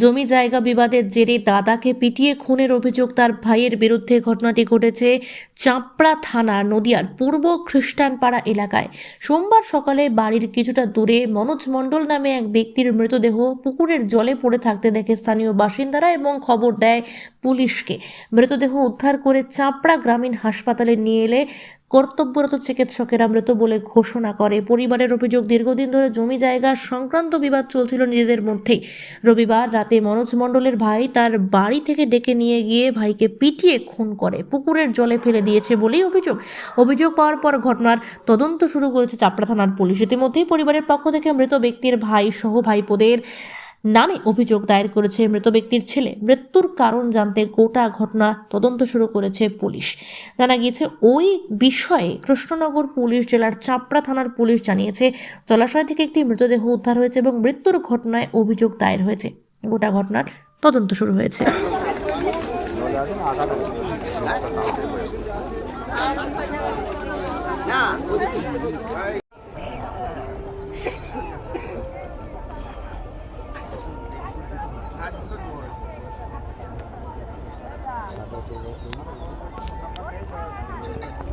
জমি জায়গা বিবাদের জেরে দাদাকে পিটিয়ে খুনের অভিযোগ তার ভাইয়ের বিরুদ্ধে ঘটনাটি ঘটেছে চাঁপড়া থানা, নদিয়ার পূর্ব খ্রিস্টানপাড়া এলাকায়। সোমবার সকালে বাড়ির কিছুটা দূরে মনোজ মণ্ডল নামে এক ব্যক্তির মৃতদেহ পুকুরের জলে পড়ে থাকতে দেখে স্থানীয় বাসিন্দারা এবং খবর দেয় পুলিশকে। মৃতদেহ উদ্ধার করে চাঁপড়া গ্রামীণ হাসপাতালে নিয়ে এলে কর্তব্যরত চিকিৎসকেরা মৃত বলে ঘোষণা করে। পরিবারের অভিযোগ, দীর্ঘদিন ধরে জমি জায়গা সংক্রান্ত বিবাদ চলছিল নিজেদের মধ্যেই। রবিবার রাতে মনোজ মণ্ডলের ভাই তার বাড়ি থেকে ডেকে নিয়ে গিয়ে ভাইকে পিটিয়ে খুন করে। পুকুরের জলে ফেলে দিয়েছে বলেই অভিযোগ। অভিযোগ পাওয়ার পর ঘটনার তদন্ত শুরু করেছে চাপড়া থানার পুলিশ। ইতিমধ্যেই পরিবারের পক্ষ থেকে মৃত ব্যক্তির ভাই সহ ভাইপোদের নামে অভিযোগ দায়ের করেছে মৃত ব্যক্তির ছেলে। মৃত্যুর কারণ জানতে গোটা ঘটনা তদন্ত শুরু করেছে পুলিশ। জানা গিয়েছে, ওই বিষয়ে কৃষ্ণনগর পুলিশ জেলার চাপড়া থানার পুলিশ জানিয়েছে, জলাশয় থেকে একটি মৃতদেহ উদ্ধার হয়েছে এবং মৃত্যুর ঘটনায় অভিযোগ দায়ের হয়েছে। গোটা ঘটনার তদন্ত শুরু হয়েছে। だと思います。